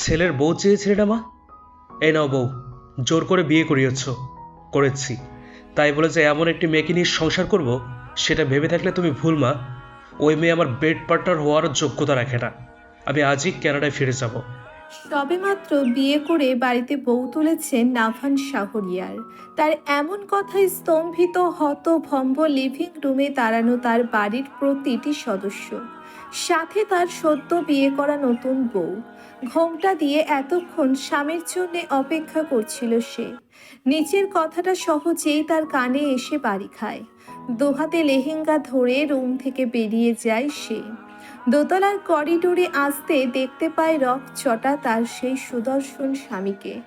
ছেলের বউ চেয়েছিলে না মা? এ নাও বউ, জোর করে বিয়ে করিয়েছ, করেছি। তাই বলে যে এমন একটি মেয়েকে নিয়ে সংসার করব, সেটা ভেবে থাকলে তুমি ভুল মা। ওই মেয়ে আমার বেড পার্টনার হওয়ার যোগ্যতা রাখে না। আমি আজই ক্যানাডায় ফিরে যাব। সবেমাত্র বিয়ে করে বাড়িতে বউ তুলেছেন নাভান শাহরিয়ার। তার এমন কথায় স্তম্ভিত হতভম্ব লিভিং রুমে দাঁড়ানো তার বাড়ির প্রতিটি সদস্য। সাথে তার সদ্য বিয়ে করা নতুন বউ। ঘোমটা দিয়ে এতক্ষণ স্বামীর জন্য অপেক্ষা করছিল সে। নিচের কথাটা সহজেই তার কানে এসে বাড়ি খায়। দোহাতে লেহেঙ্গা ধরে রুম থেকে বেরিয়ে যায় সে। দোতলার করিডোরে আসতে দেখতে পায় রক চটা তার সেই সুদর্শন স্বামীকে।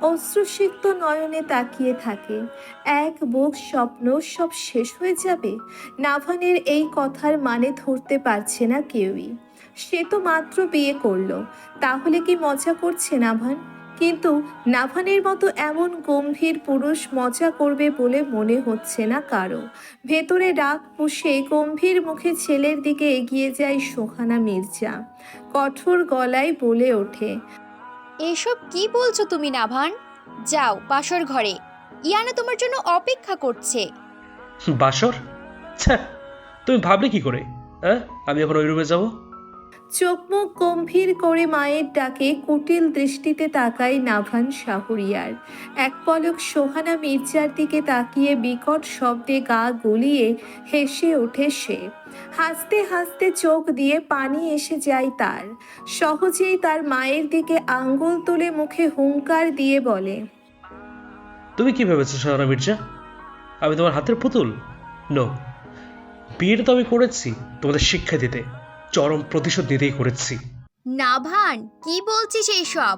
অশ্রুসিক্ত নয়নে তাকিয়ে থাকে। এক বুক স্বপ্ন সব শেষ হয়ে যাবে? নাভানের এই কথার মানে ধরতে পারছে না কেউই। সে তো মাত্র বিয়ে করল। তাহলে কি মজা করছে নাভান? কিন্তু নাভানের মতো এমন গম্ভীর পুরুষ মজা করবে বলে মনে হচ্ছে না কারও। ভেতরে রাগ পুষে গম্ভীর মুখে ছেলের দিকে এগিয়ে যায় সোহানা মির্জা। কঠোর গলায় বলে ওঠে এসব কি বলছো তুমি নাভান? যাও বাসর ঘরে। ইয়ানা তোমার জন্য অপেক্ষা করছে। বাসর? ছ্যা তুমি ভাবলে কি করে? হ্যাঁ আমি এখন ওই রুমে যাব? চোখ মুখ গম্ভীর করে মায়ের ডাকে কুটিল দৃষ্টিতে তাকায় নাভান শাহরিয়ার। এক পলক সোহানা মির্জার দিকে তাকিয়ে বিকট শব্দে গা গলিয়ে হেসে ওঠে সে। হাসতে হাসতে চোখ দিয়ে পানি এসে যায় তার। সহজেই তার মায়ের দিকে আঙ্গুল তুলে মুখে হুঙ্কার দিয়ে বলে, তুমি কি ভেবেছো সোহানা মির্জা? আমি তোমার হাতের পুতুল? নো বিয়েটা তো আমি করেছি তোমাদের শিক্ষা দিতে। চরম প্রতিশোধ দিতেই করেছি। না ভান কি বলছিস এইসব?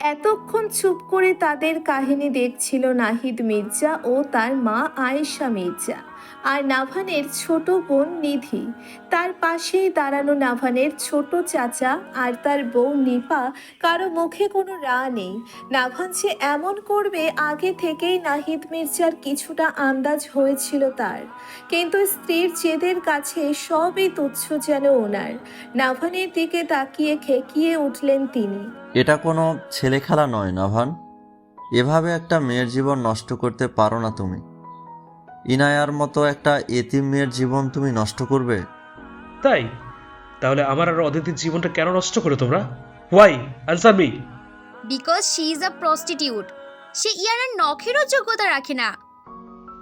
এতক্ষণ চুপ করে তাদের কাহিনী দেখছিল নাহিদ মির্জা ও তার মা আয়েশা মির্জা। আর নাভানের ছোট বোন নিধি। তার পাশেই দাঁড়ানো নাভানের ছোট চাচা আর তার বউ নিপা। কারও মুখে কোনো রা নেই। নাভান যে এমন করবে, আগে থেকেই নাহিদ মির্জার কিছুটা আন্দাজ হয়েছিল তার। কিন্তু স্ত্রীর জেদের কাছে সবই তুচ্ছ যেন ওনার। নাভানের দিকে তাকিয়ে খেকিয়ে উঠলেন তিনি। এটা কোনো ছেলে খেলা নয়, নাভান। এভাবে একটা মেয়ের জীবন নষ্ট করতে পারো না তুমি। ইনায়ার মতো একটা এতিম মেয়ের জীবন তুমি নষ্ট করবে? তাই? তাহলে আমার আর অদিতির জীবনটা কেন নষ্ট করে তোমরা? Why answer me because she is a prostitute সে ইয়ারের নখেরও যোগ্যতা রাখে না।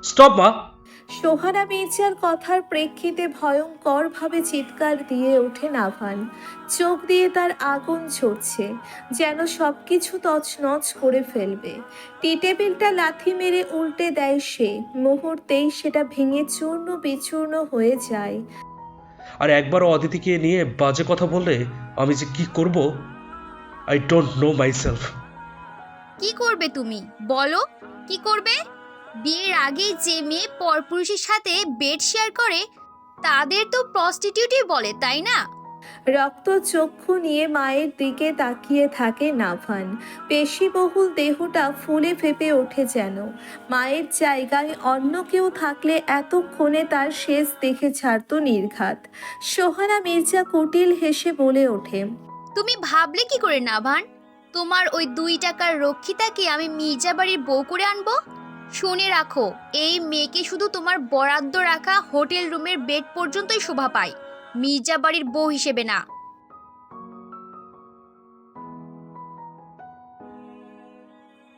স্টপ মা। সোহানা মির্জার কথার প্রেক্ষিতে ভয়ঙ্করভাবে চিৎকার দিয়ে ওঠে নাভান। চোখ দিয়ে তার আগুন ঝরছে যেন সব কিছু তছনছ করে ফেলবে। টি টেবিলটা লাথি মেরে উল্টে দেয় সে মুহূর্তেই সেটা ভেঙে চূর্ণ বিচূর্ণ হয়ে যায়। আর একবারও অদিতিকে নিয়ে বাজে কথা বললে আমি যে কি করব? I don't know myself কি করবে তুমি? বলো কি করবে? বিয়ের আগে যে মেয়ে পরপুরুষের সাথে বেড শেয়ার করে তাদের তো প্রস্টিটিউটই বলে তাই না? রক্ত চক্ষু নিয়ে মায়ের দিকে তাকিয়ে থাকে নাভান। পেশিবহুল দেহটা ফুলে ফেপে ওঠে যেন। মায়ের জায়গায় অন্য কেউ থাকলে এতক্ষণে তার শেষ দেখে ছাড়তো নির্ঘাত। সোহানা মির্জা কুটিল হেসে বলে ওঠে তুমি ভাবলে কি করে নাভান? তোমার ওই দুই টাকার রক্ষিতাকে আমি মির্জা বাড়ির বউ করে আনব? শুনে রাখো, এই মেয়েকে শুধু তোমার বরাদ্দ রাখা হোটেল রুমের বেড পর্যন্তই শোভা পায়। মির্জা বাড়ির বউ হিসেবে না।